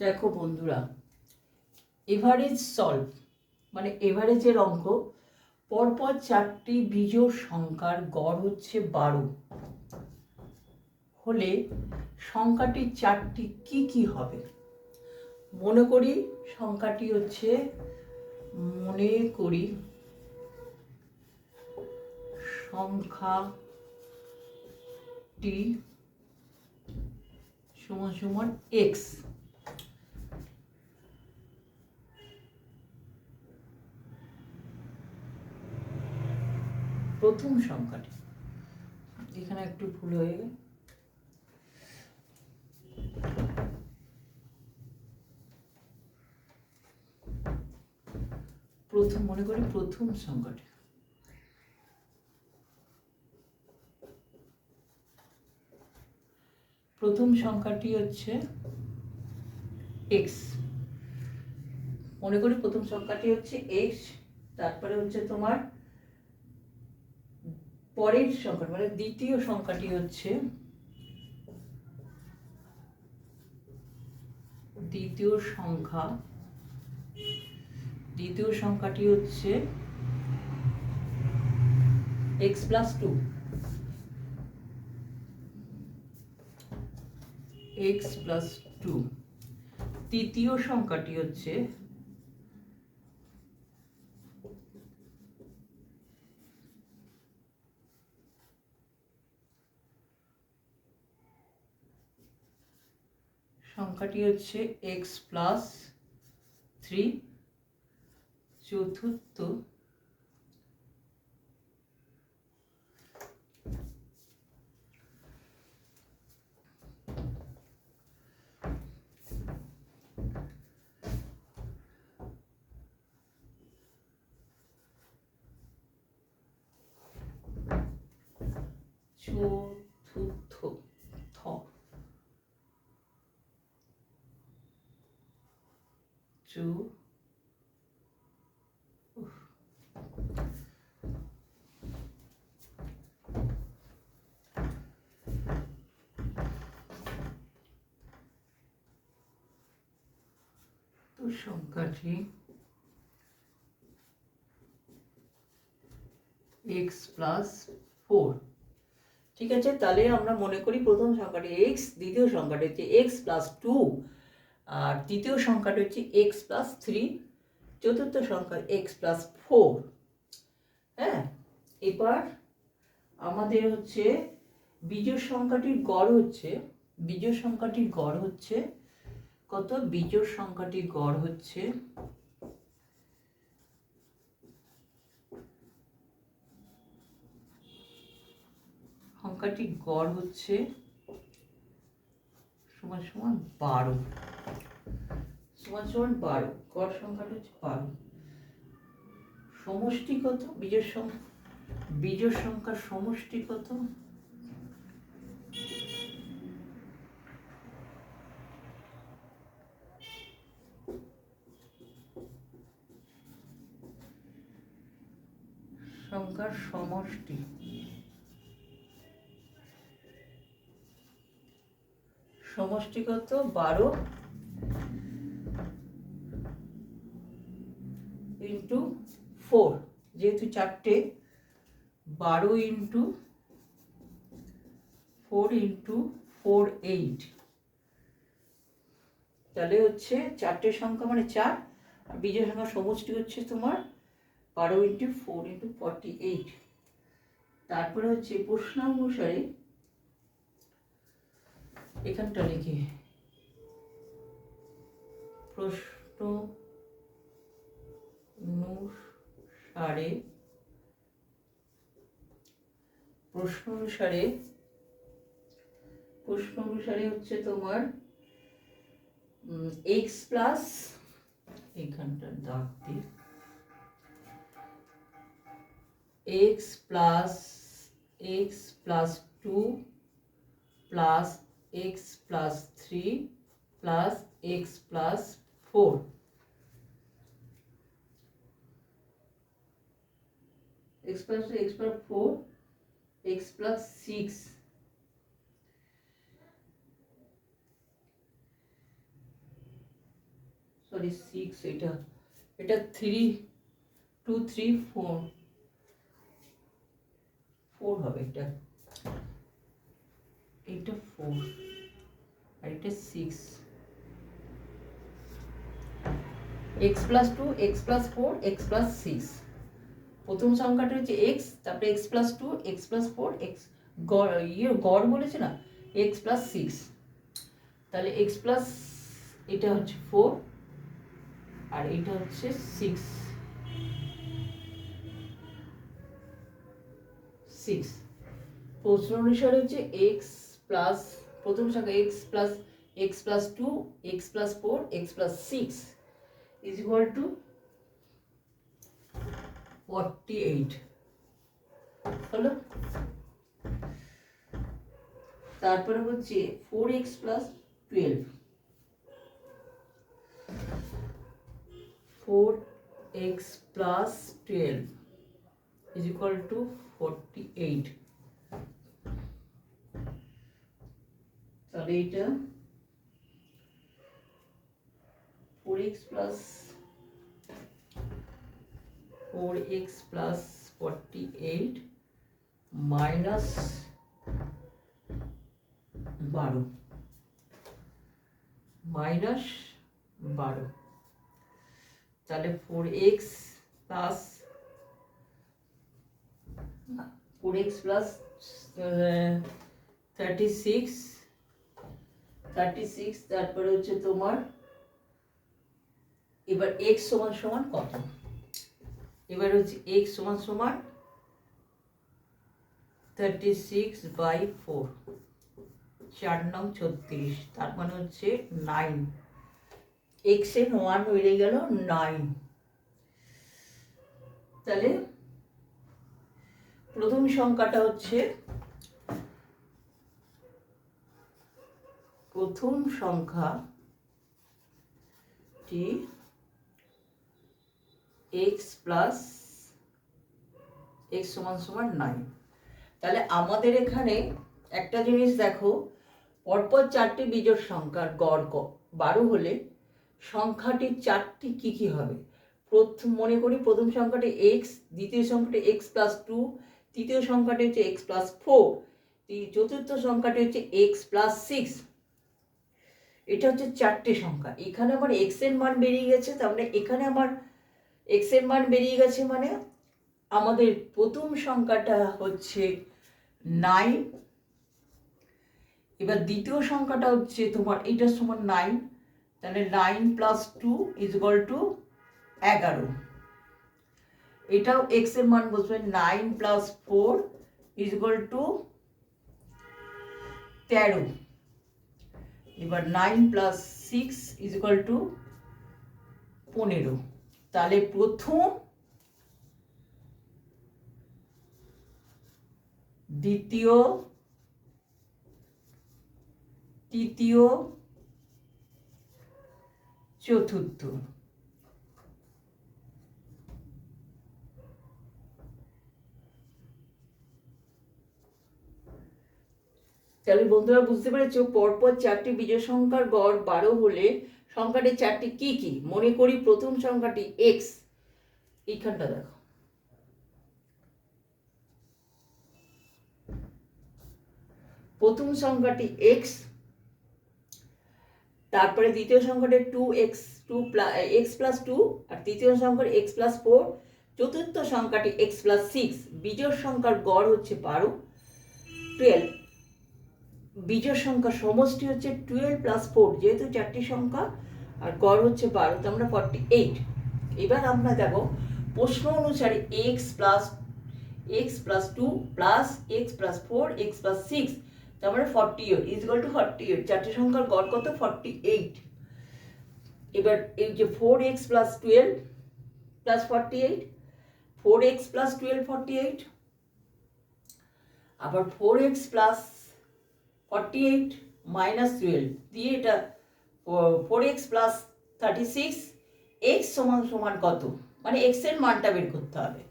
দেখো বন্ধুরা, average solve মানে এভারেজের অঙ্ক, পরপর চারটি বিজোড় সংখ্যার গড় হচ্ছে বারো। হলে সংখ্যাটি চারটি কি কি হবে? মনে করি সংখ্যাটি হচ্ছে, মনে করি সংখ্যাটি সমান সমান এক্স প্রথম সংখ্যাটি। এখানে একটু ভুল হয়ে গেল। প্রথম, মনে করি প্রথম সংখ্যাটি। প্রথম সংখ্যাটি হচ্ছে এক্স মনে করি প্রথম সংখ্যাটি হচ্ছে এক্স তারপরে হচ্ছে তোমার পরের সংখ্যা মানে দ্বিতীয় সংখ্যাটি হচ্ছে দ্বিতীয় সংখ্যা। দ্বিতীয় সংখ্যাটি হচ্ছে X plus two X plus two তৃতীয় সংখ্যাটি হচ্ছে সংখ্যাটি হচ্ছে এক্স প্লাস থ্রি চতুর্থ। চতুর্থ উফ। তো সংখ্যাটি এক্স প্লাস ফোর ঠিক আছে? তাহলে আমরা মনে করি প্রথম সংখ্যাটি এক্স দ্বিতীয় সংখ্যাটি হচ্ছে এক্স প্লাস টু আর তৃতীয় সংখ্যাটি হচ্ছে এক্স প্লাস থ্রি চতুর্থ সংখ্যা এক্স প্লাস ফোর হ্যাঁ? এবার আমাদের হচ্ছে বিজোড় সংখ্যাটির গড় হচ্ছে বিজোড় সংখ্যাটির গড় হচ্ছে কত? বিজোড় সংখ্যাটির গড় হচ্ছে সংখ্যাটির গড় হচ্ছে সমান সমান বারো। সমান সমান বারো, গড় সংখ্যাটা হচ্ছে বারো। সমষ্টি কত বীজের সংখ্যা, বীজের সংখ্যার সমষ্টি কত সংখ্যার সমষ্টি। সমষ্টিগত বারো ইন্টু ফোর যেহেতু চারটে, বারো into four into four eight তাহলে হচ্ছে চারটে সংখ্যা মানে চার, আর বিজয় সংখ্যা সমষ্টি হচ্ছে তোমার বারো into four into forty eight তারপরে হচ্ছে প্রশ্ন অনুসারে এখানটা লিখি প্রশ্ন অনুসারে প্রশ্ন অনুসারে প্রশ্ন অনুসারে হচ্ছে তোমার এক্স প্লাস এখানটার দাগ দিই x plus x plus two plus x plus three plus x plus four x plus x plus four x plus six sorry six এটা এটা three two three four four হবে এটা এটা ফোর আর এটা six x plus two x plus four x plus six প্রথম সংখ্যাটা হচ্ছে এক্স তারপরে x plus two x plus four x গড় ইয়ে গড় বলেছে না? এক্স প্লাস সিক্স তাহলে এক্স প্লাস এটা হচ্ছে ফোর আর এটা হচ্ছে সিক্স সিক্স প্রশ্ন অনুসারে হচ্ছে এক্স প্লাস প্রথম সংখ্যা x plus x plus two x plus four x plus six is equal to forty eight হলো? তারপরে হচ্ছে four x plus twelve four x plus twelve is equal to forty eight তাহলে এটা four x plus four x plus forty eight minus বারো minus বারো তাহলে four x plus four x plus thirty six thirty six তারপরে হচ্ছে তোমার, এবার x সমান সমান কত? এবার হচ্ছে এক্স সমান সমান থার্টি সিক্স বাই ফোর চার নং ছত্রিশ, তার মানে হচ্ছে নাইন এক্সের ওয়ান বেড়ে গেল নাইন তাহলে প্রথম সংখ্যাটা হচ্ছে প্রথম সংখ্যাটি এক্স প্লাস এক্স সমান সমান নাইন। তাহলে আমাদের এখানে একটা জিনিস দেখো, পরপর চারটি বিজোড় সংখ্যার গড় বারো হলে সংখ্যাটির চারটি কি কি হবে? প্রথম, মনে করি প্রথম সংখ্যাটি এক্স, দ্বিতীয় সংখ্যাটি এক্স প্লাস টু, তৃতীয় সংখ্যাটি হচ্ছে এক্স প্লাস ফোর চতুর্থ সংখ্যাটি হচ্ছে এক্স প্লাস সিক্স। এটা হচ্ছে চারটে সংখ্যা। এখানে আমার এক্সের মান বেরিয়ে গেছে, তার মানে এখানে আমার এক্সের মান বেরিয়ে গেছে মানে আমাদের প্রথম সংখ্যাটা হচ্ছে নাইন এবার দ্বিতীয় সংখ্যাটা হচ্ছে তোমার এইটার সমান নাইন তাহলে nine plus two is equal to এগারো। এটাও এক্সের মান বসবে nine plus four is equal to তেরো। এবার nine plus six is equal to পনেরো। তাহলে প্রথম দ্বিতীয় তৃতীয় চতুর্থ। তাহলে বন্ধুরা বুঝতে পেরেছ, পরপর চারটি বিজয় সংখ্যার গড় বারো হলে সংখ্যাটি চারটি কি কি? মনে করি প্রথম সংখ্যাটি এক্স এইখানটা দেখো। প্রথম সংখ্যাটি এক্স তারপরে দ্বিতীয় সংখ্যাটি two x two x plus two আর তৃতীয় সংখ্যার এক্স প্লাস ফোর চতুর্থ সংখ্যাটি এক্স প্লাস সিক্স বিজোড় সংখ্যার গড় হচ্ছে বারো টুয়েলভ বিজোড় সংখ্যা সমষ্টি হচ্ছে টুয়েলভ প্লাস ফোর যেহেতু চারটি সংখ্যা, আর গড় হচ্ছে বারো, তো আমরা ফর্টি এইট এবার আমরা দেখো, প্রশ্ন অনুসারে x plus x plus two plus x plus four x plus six তারপরে forty eight is two forty eight চারটি সংখ্যার গড় কত? ফর্টি এইট এবার এই যে four x plus twelve plus forty eight four x plus twelve forty eight আবার four x plus forty eight minus twelve দিয়ে এটা four x plus thirty six x সমান সমান কত? মানে এক্সের মানটা বের করতে হবে।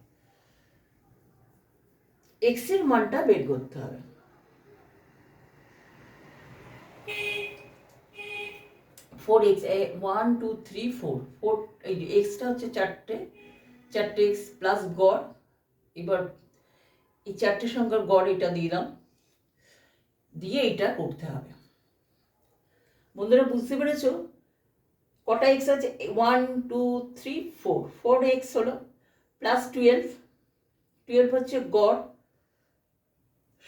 এক্সের মানটা বের করতে হবে। Four x one two three four four এই এক্সটা হচ্ছে চারটে চারটে এক্স প্লাস গড়, এবার এই চারটে সংখ্যার গড় এটা দিলাম। দিয়ে এটা করতে হবে। বন্ধুরা, বুঝতে পেরেছ? কটা এক্স আছে? One two three four four x হলো প্লাস টুয়েলভ টুয়েলভ হচ্ছে গড়।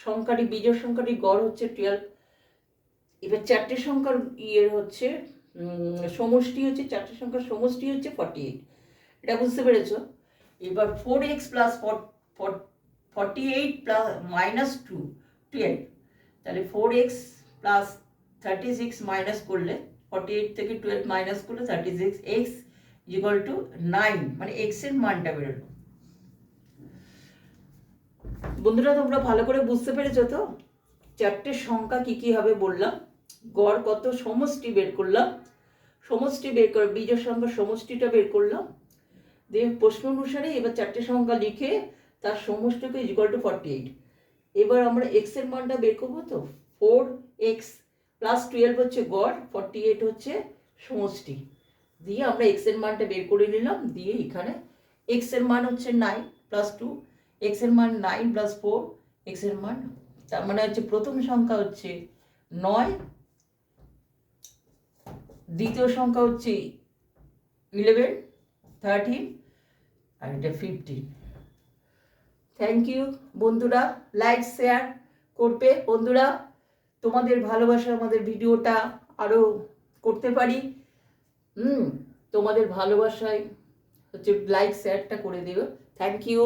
সংখ্যাটি বিজয় সংখ্যাটি গড় হচ্ছে টুয়েলভ এবার চারটে সংখ্যার ইয়ে হচ্ছে সমষ্টি হচ্ছে, চারটে সংখ্যার সমষ্টি হচ্ছে ফর্টি এইট এটা বুঝতে পেরেছ? এবার four x plus forty eight plus minus two twelve তাহলে four x plus thirty six minus করলে ফর্টি এইট থেকে টুয়েলভ মাইনাস করলে thirty six x equal to nine মানে এক্সের মানটা বেরোলো। বন্ধুরা, তোমরা ভালো করে বুঝতে পেরেছ তো? চারটে সংখ্যা কি কি হবে বললাম। গড় কত? সমষ্টি বের করলাম। সমষ্টি বের করে, বীজের সংখ্যা সমষ্টিটা বের করলাম। দিয়ে প্রশ্ন অনুসারে এবার চারটে সংখ্যা লিখে তার সমষ্টিকে ইকুয়াল টু ফর্টি এইট এবার আমরা এক্সের মানটা বের করব তো ফোর এক্স প্লাস টুয়েলভ হচ্ছে গড় ফর্টি এইট হচ্ছে সমষ্টি। দিয়ে আমরা এক্সের মানটা বের করে নিলাম, দিয়ে এখানে এক্সের মান হচ্ছে নাইন প্লাস টু এক্সের মান নাইন প্লাস ফোর এক্সের মান, তার মানে হচ্ছে প্রথম সংখ্যা হচ্ছে নয়, দ্বিতীয় সংখ্যা হচ্ছে ইলেভেন থার্টিন আর এটা ফিফটিন থ্যাংক ইউ বন্ধুরা। লাইক শেয়ার করবে। বন্ধুরা, তোমাদের ভালোবাসা, আমাদের ভিডিওটা আরও করতে পারি। হুম, তোমাদের ভালোবাসায় হচ্ছে লাইক শেয়ারটা করে দেবে। Thank you